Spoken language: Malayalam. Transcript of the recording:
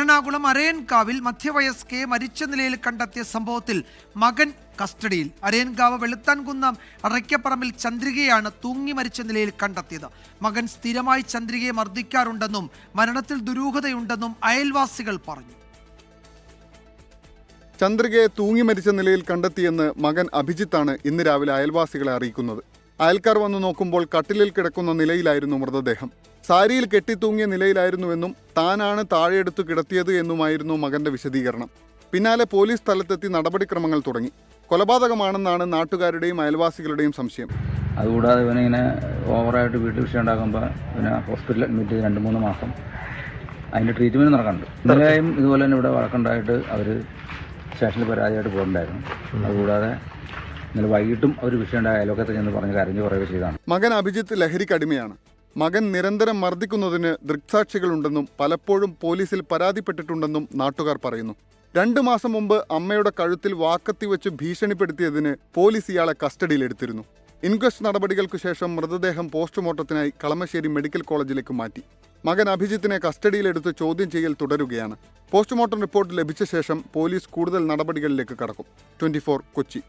എറണാകുളം അരയൻകാവിൽ മധ്യവയസ്കയെ മരിച്ച നിലയിൽ കണ്ടെത്തിയ സംഭവത്തിൽ മകൻ കസ്റ്റഡിയിൽ. അരയൻകാവ് വെളുത്താൻകുന്നം അറയ്ക്കപ്പറമ്പിൽ ചന്ദ്രികയാണ് തൂങ്ങി മരിച്ച നിലയിൽ കണ്ടെത്തിയത്. മകൻ സ്ഥിരമായി ചന്ദ്രികയെ മർദ്ദിക്കാറുണ്ടെന്നും മരണത്തിൽ ദുരൂഹതയുണ്ടെന്നും അയൽവാസികൾ പറഞ്ഞു. ചന്ദ്രികയെ തൂങ്ങി മരിച്ച നിലയിൽ കണ്ടെത്തിയെന്ന് മകൻ അഭിജിത്താണ് ഇന്ന് രാവിലെ അയൽവാസികളെ അറിയിക്കുന്നത്. അയൽക്കാർ വന്നു നോക്കുമ്പോൾ കട്ടിലിൽ കിടക്കുന്ന നിലയിലായിരുന്നു മൃതദേഹം. സാരിയിൽ കെട്ടിത്തൂങ്ങിയ നിലയിലായിരുന്നുവെന്നും താനാണ് താഴെയെടുത്തു കിടത്തിയത് എന്നുമായിരുന്നു മകന്റെ വിശദീകരണം. പിന്നാലെ പോലീസ് സ്ഥലത്തെത്തി നടപടിക്രമങ്ങൾ തുടങ്ങി. കൊലപാതകമാണെന്നാണ് നാട്ടുകാരുടെയും അയൽവാസികളുടെയും സംശയം. അതുകൂടാതെ ഇവനിങ്ങനെ ഓവറായിട്ട് വീട്ടിൽ വിഷയം ഉണ്ടാക്കുമ്പോൾ പിന്നെ ഹോസ്പിറ്റലിൽ അഡ്മിറ്റ് ചെയ്ത് രണ്ട് മൂന്ന് മാസം അതിന്റെ ട്രീറ്റ്മെന്റ് നടക്കുന്നുണ്ട് ഇന്നലെയും ഇതുപോലെ തന്നെ ഇവിടെ വഴക്കുണ്ടായിട്ട് അവർ സ്റ്റേഷനിൽ പരാതിയായിട്ട് പോയിട്ടുണ്ടായിരുന്നു. അതുകൂടാതെ ഇന്നലെ വൈകിട്ടും അവർ വിഷയമുണ്ടായ അയൽവക്കത്ത് ചെന്ന് പറഞ്ഞ് കരഞ്ഞു പറയുക ചെയ്താണ്. മകൻ അഭിജിത്ത് ലഹരിക്കടിമയാണ് മകൻ നിരന്തരം മർദ്ദിക്കുന്നതിന് ദൃക്സാക്ഷികളുണ്ടെന്നും പലപ്പോഴും പോലീസിൽ പരാതിപ്പെട്ടിട്ടുണ്ടെന്നും നാട്ടുകാർ പറയുന്നു. രണ്ടു മാസം മുമ്പ് അമ്മയുടെ കഴുത്തിൽ വാക്കത്തി വെച്ച് ഭീഷണിപ്പെടുത്തിയതിന് പോലീസ് ഇയാളെ കസ്റ്റഡിയിലെടുത്തിരുന്നു. ഇൻക്വസ്റ്റ് നടപടികൾക്ക് ശേഷം മൃതദേഹം പോസ്റ്റ്മോർട്ടത്തിനായി കളമശ്ശേരി മെഡിക്കൽ കോളേജിലേക്ക് മാറ്റി. മകൻ അഭിജിത്തിനെ കസ്റ്റഡിയിലെടുത്ത് ചോദ്യം ചെയ്യൽ തുടരുകയാണ്. പോസ്റ്റ്മോർട്ടം റിപ്പോർട്ട് ലഭിച്ച ശേഷം പോലീസ് കൂടുതൽ നടപടികളിലേക്ക് കടക്കും. ട്വന്റി കൊച്ചി.